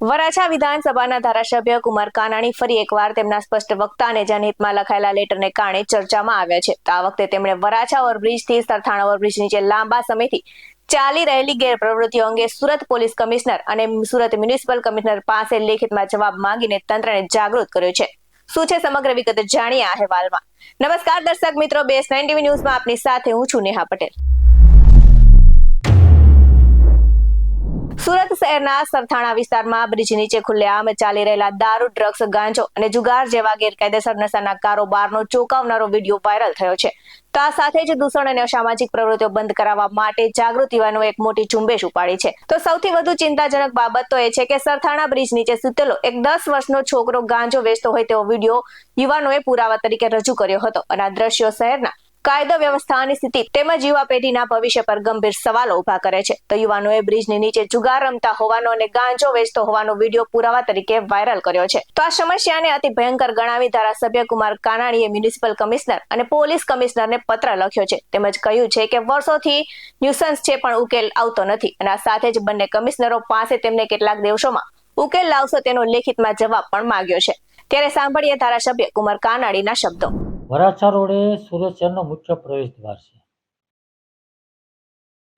વરાછા વિધાનસભાના ધારાસભ્ય કુમાર કાનાણી ફરી એકવાર તેમના સ્પષ્ટ વક્તા અને જનહિતમાં લખાયેલા લેટરને કારણે ચર્ચામાં આવ્યા છે. આ વખતે તેમણે વરાછા ઓવરબ્રિજથી સરથાણા ઓવરબ્રિજ નીચે લાંબા સમયથી ચાલી રહેલી ગેરપ્રવૃત્તિઓ અંગે સુરત પોલીસ કમિશનર અને સુરત મ્યુનિસિપલ કમિશનર પાસે લેખિતમાં જવાબ માંગીને તંત્રને જાગૃત કર્યો છે. શું છે સમગ્ર વિગત જાણીએ અહેવાલમાં. નમસ્કાર દર્શક મિત્રો, બેસ નાઇન ટીવી ન્યૂઝમાં આપની સાથે હું છું નેહા પટેલ. શહેરના સરથાણા વિસ્તારમાં બ્રિજ નીચે ખુલ્લેઆમ ચાલી રહેલા દારૂ, ડ્રગ્સ, ગાંજો અને જુગાર જેવા ગેરકાયદેસર નશાના કારોબારનો ચોંકાવનારો વીડિયો વાયરલ થયો છે. તો આ સાથે જ દૂષણ અને અસામાજિક પ્રવૃત્તિઓ બંધ કરાવવા માટે જાગૃત યુવાનો એક મોટી ઝુંબેશ ઉપાડી છે. તો સૌથી વધુ ચિંતાજનક બાબત તો એ છે કે સરથાણા બ્રિજ નીચે સૂતેલો એક દસ વર્ષનો છોકરો ગાંજો વેચતો હોય તેવો વીડિયો યુવાનોએ પુરાવા તરીકે રજૂ કર્યો હતો અને આ દ્રશ્યો શહેરના કાયદો વ્યવસ્થાની સ્થિતિ તેમજ યુવા પેઢીના ભવિષ્ય પર ગંભીર સવાલો ઊભા કરે છે. તો યુવાનોએ બ્રિજની નીચે જુગાર રમતા હોવાનો અને ગાંજો વેચતો હોવાનો વીડિયો પુરાવા તરીકે વાયરલ કર્યો છે. તો આ સમસ્યાને અતિ ભયંકર ગણાવી ધારાસભ્ય કુમાર કાનાણીએ મ્યુનિસિપલ કમિશનર અને પોલીસ કમિશનરને પત્ર લખ્યો છે. તેમજ કહ્યું છે કે વર્ષોથી ન્યુસન્સ છે પણ ઉકેલ આવતો નથી અને આ સાથે જ બંને કમિશનરો પાસે તેમને કેટલાક દિવસોમાં ઉકેલ લાવશો તેનો લેખિતમાં જવાબ પણ માંગ્યો છે. ત્યારે સાંભળીએ ધારાસભ્ય કુમાર કાનાણીના શબ્દો. વરાછા રોડ એ સુરત શહેરનો મુખ્ય પ્રવેશ દ્વાર છે.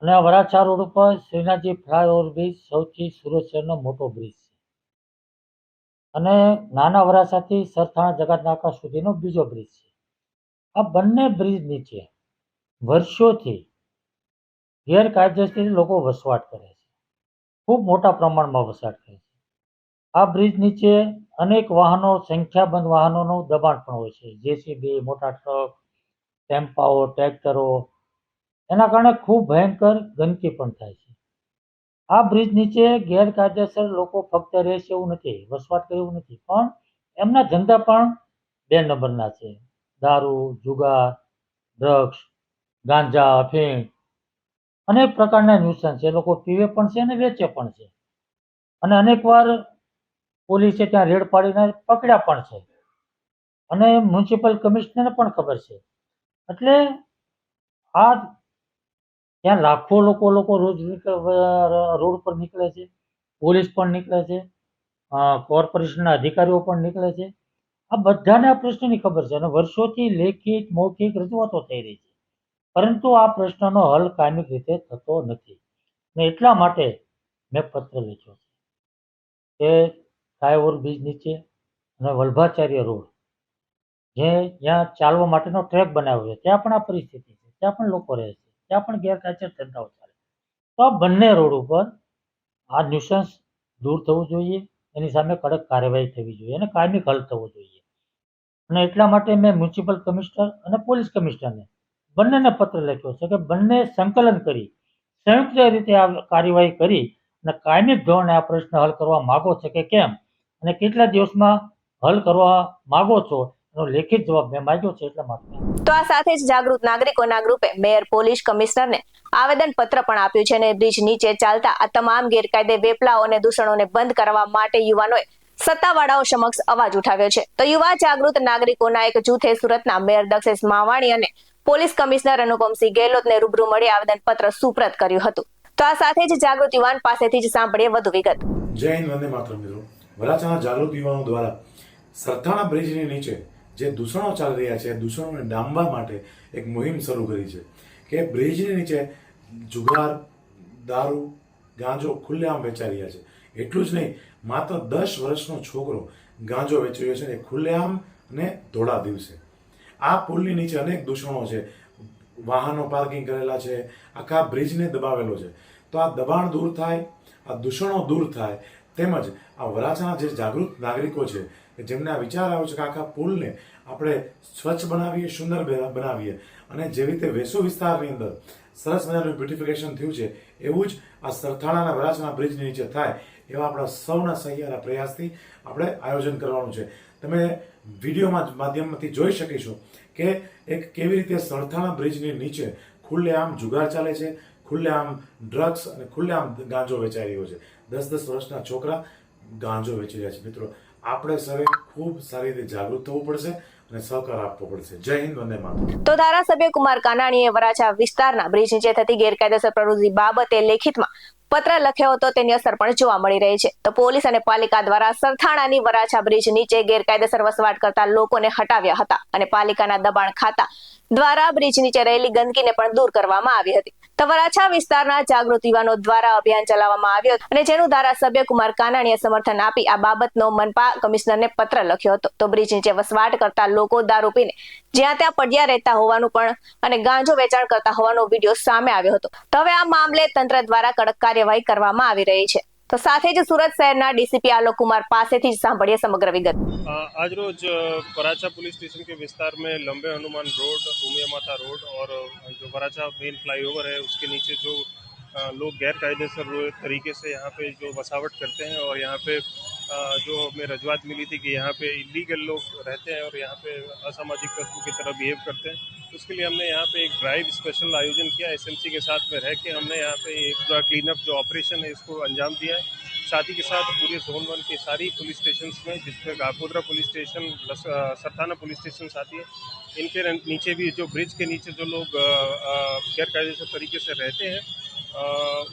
અને આ વરાછા રોડ ઉપર શ્રીનાથજી ફ્લાયઓવર બ્રિજ સૌથી સુરત શહેરનો મોટો બ્રિજ છે. અને નાના વરાછાથી સરથાણા જગતનાકા સુધીનો બીજો બ્રિજ છે. આ બંને બ્રિજ નીચે વર્ષોથી ગેરકાયદેસર લોકો વસવાટ કરે છે. ખૂબ મોટા પ્રમાણમાં વસવાટ કરે છે. આ બ્રિજ નીચે અનેક વાહનો, સંખ્યાબંધ વાહનોનું દબાણ પણ હોય છે. જેસીબી, મોટા ટ્રક, ટેમ્પાઓ, ટ્રેક્ટરો, એના કારણે ખૂબ ભયંકર ગંદકી પણ થાય છે. આ બ્રિજ નીચે ગેરકાયદેસર લોકો ફક્ત રહેશે એવું નથી, વસવાટ કરે એવું નથી, પણ એમના ધંધા પણ બે નંબરના છે. દારૂ, જુગાર, ડ્રગ્સ, ગાંજા અફીણ અનેક પ્રકારના ન્યુસન્સ છે. લોકો પીવે પણ છે અને વેચે પણ છે. અને અનેકવાર પોલીસે ત્યાં રેડ પાડીને પકડ્યા પણ છે. અને મ્યુનિસિપલ કમિશનરને પણ ખબર છે. એટલે આ ત્યાં લાખો લોકો લોકો રોજ રોડ પર નીકળે છે. પોલીસ પણ નીકળે છે. કોર્પોરેશનના અધિકારીઓ પણ નીકળે છે. આ બધાને આ પ્રશ્નની ખબર છે અને વર્ષોથી લેખિત, મૌખિક રજૂઆતો થઈ રહી છે. પરંતુ આ પ્રશ્નનો હલ કાયમિક રીતે થતો નથી. ને એટલા માટે મેં પત્ર લખ્યો છે કે ફ્લાયઓવર બ્રિજ નીચે અને વલ્ભાચાર્ય રોડ. જે જ્યાં ચાલવા માટેનો ટ્રેક બનાવ્યો છે. ત્યાં પણ આ પરિસ્થિતિ છે. ત્યાં પણ લોકો રહે છે. ત્યાં પણ ગેરકાયદેસર ધંધાઓ ચાલે તો આ બંને રોડ ઉપર આ ન્યુસન્સ દૂર થવું જોઈએ. એની સામે કડક કાર્યવાહી થવી જોઈએ અને કાયમી હલ થવો જોઈએ. અને એટલા માટે મેં મ્યુનિસિપલ કમિશનર અને પોલીસ કમિશનરને બંનેને પત્ર લખ્યો છે કે બંને સંકલન કરી, સંયુક્ત રીતે આ કાર્યવાહી કરી અને કાયમી ધોરણે આ પ્રશ્ન હલ કરવા માગો છે કે કેમ? અને કેટલા દિવસમાં હલ કરવા માગો છો? એનો લેખિત જવાબ મેં માંગ્યો છે એટલા માટે. તો આ સાથે જ જાગૃત નાગરિકોના ગ્રુપે મેયર પોલીસ કમિશનરને આવેદન પત્ર પણ આપ્યું છે અને બ્રિજ નીચે ચાલતા આ તમામ ગેરકાયદે વેપલાઓ અને દૂષણોને બંધ કરવા માટે યુવાનોએ સત્તાવાળાઓ સમક્ષ અવાજ ઉઠાવ્યો છે. તો યુવા જાગૃત નાગરિકોના એક જૂથે સુરતના મેયર દક્ષેશ માવાણી અને પોલીસ કમિશનર અનુપમસિંહ ગેહલોતને રૂબરૂ મળી આવેદન પત્ર સુપ્રત કર્યું હતું. તો આ સાથે જ જાગૃત યુવાન પાસેથી જ સાંભળીએ વધુ વિગત. જય હિન્દ વંદે માતરમ મિત્રો. વરાછાના જાગૃત યુવાનો દ્વારા સરથાણા બ્રિજની નીચે જે દૂષણો ચાલી રહ્યા છે, દૂષણોને ડામવા માટે એક મુહિમ શરૂ કરી છે કે બ્રિજની નીચે જુગાર, દારૂ, ગાંજો ખુલ્લેઆમ વેચાઈ રહ્યા છે. એટલું જ નહીં, માત્ર દસ વર્ષનો છોકરો ગાંજો વેચી રહ્યો છે એ ખુલ્લેઆમ અને ધોળા દિવસે. આ પુલની નીચે અનેક દૂષણો છે. વાહનો પાર્કિંગ કરેલા છે. આખા બ્રિજને દબાવેલો છે. તો આ દબાણ દૂર થાય, આ દૂષણો દૂર થાય તેમજ આ વરાછાના જે જાગૃત નાગરિકો છે, જેમને આ વિચાર આવ્યો છે કે આખા પુલને આપણે સ્વચ્છ બનાવીએ, સુંદર બનાવીએ અને જેવી રીતે વેસુ વિસ્તારની અંદર સરસ મજાનું બ્યુટિફિકેશન થયું છે, એવું જ આ સરથાણાના વરાછાના બ્રિજની નીચે થાય એવા આપણા સૌના સહિયારા પ્રયાસથી આપણે આયોજન કરવાનું છે. તમે વિડીયોમાં માધ્યમથી જોઈ શકીશું કે એક કેવી રીતે સરથાણા બ્રિજની નીચે ખુલ્લેઆમ જુગાર ચાલે છે ખુલ્લેઆમ ડ્રગ્સ અને ખુલ્લેઆમ ગાંજો વેચાઈ રહ્યો છે. દસ દસ વર્ષના છોકરા ગાંજો વેચી રહ્યા છે. મિત્રો, આપણે સૌએ ખૂબ સારી રીતે જાગૃત થવું પડશે. અને સહકાર આપવો પડશે. જય હિન્દ, વંદે માતરમ. તો ધારાસભ્ય કુમાર કાનાણીએ વરાછા વિસ્તારના બ્રિજ નીચે થતી ગેરકાયદેસર પ્રવૃત્તિ બાબતે લેખિતમાં પત્ર લખ્યો હતો. તેની અસર પણ જોવા મળી રહી છે. તો પોલીસ અને પાલિકા દ્વારા સરથાણાની વરાછા બ્રિજ નીચે ગેરકાયદેસર વસવાટ કરતા લોકોને હટાવ્યા હતા અને પાલિકાના દબાણ ખાતા દ્વારા બ્રિજ નીચે રહેલી ગંદકીને પણ દૂર કરવામાં આવી હતી. તો વરાછા વિસ્તારના જાગૃત યુવાનો દ્વારા અભિયાન ચલાવવામાં આવ્યું હતો અને જેનું ધારાસભ્ય કુમાર કાનાણીએ સમર્થન આપી આ બાબતનો મનપા કમિશનરને પત્ર લખ્યો હતો. તો બ્રિજ નીચે વસવાટ કરતા લોકો દારૂ પીને જ્યાં ત્યાં પડ્યા રહેતા હોવાનું પણ અને ગાંજો વેચાણ કરતા હોવાનો વિડીયો સામે આવ્યો હતો તો હવે આ મામલે તંત્ર દ્વારા કડક કાર્યવાહી કરવામાં આવી રહી છે તો સાથે જ સુરત શહેરના ડીસીપી આલોક કુમાર પાસેથી જ સાંભળીએ સમગ્ર વિગત आ, आज रोज अ, वराचा पुलिस स्टेशन के विस्तार में लंबे हनुमान रोड उमिया माता रोड और अ, जो वराचा मेन फ्लाईओवर है उसके नीचे जो अ, लोग गैर कायदेसर रो- तरीके से यहाँ पे जो बसावट करते हैं और यहाँ पे अ, जो हमें रजूआत मिली थी कि यहाँ पे इलीगल लोग रहते हैं और यहाँ पे असामाजिक तत्वों की तरह बिहेव करते हैं उसके लिए हमने यहाँ पे एक ड्राइव स्पेशल आयोजन किया एसएमसी के साथ में रह के हमने यहाँ पे एक पूरा क्लीनअप जो ऑपरेशन है इसको अंजाम दिया है। साथ ही के साथ पूरे जोन वन के सारी पुलिस स्टेशन में जिसमें Gakodra police station Sarthana police station आती है इनके नीचे भी जो ब्रिज के नीचे जो लोग गैरकायदेसर तरीके से रहते हैं अ,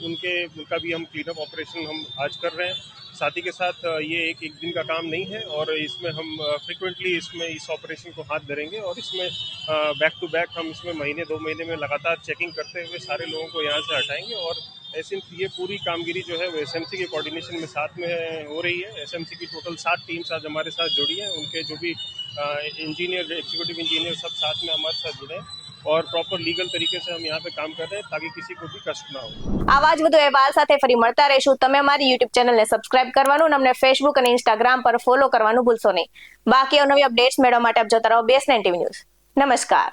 उनके उनका भी हम क्लीन अप ऑपरेशन हम आज कर रहे हैं। साथ के साथ ये एक एक दिन का काम नहीं है और इसमें हम फ्रिक्वेंटली इसमें इस ऑपरेशन को हाथ धरेंगे और इसमें बैक टू बैक हम इसमें महीने, दो महीने में लगातार चेकिंग करते हुए सारे लोगों को यहाँ से हटाएँगे और ऐसे ये पूरी कामगिरी जो है वो एस के कोऑर्डिनेशन में साथ में हो रही है। एस की टोटल सात टीम्स आज हमारे साथ जुड़ी हैं। उनके जो भी इंजीनियर एग्जीक्यूटिव इंजीनियर सब साथ में हमारे साथ जुड़े हैं। और प्रॉपर लीगल तरीके से हम यहाँ पे काम कर रहे हैं ताकि किसी को भी कष्ट ना हो આવા જ વધુ અહેવાલ સાથે ફરી મળતા રહીશું તમે અમારી યુટ્યુબ ચેનલને સબસ્ક્રાઇબ કરવાનું અને અમને ફેસબુક અને ઇન્સ્ટાગ્રામ પર ફોલો કરવાનું ભૂલશો નહીં બાકી અવનવી અપડેટ્સ મેળવવા માટે આપ જોતા રહો બેસ નાઇન્ટી ન્યૂઝ નમસ્કાર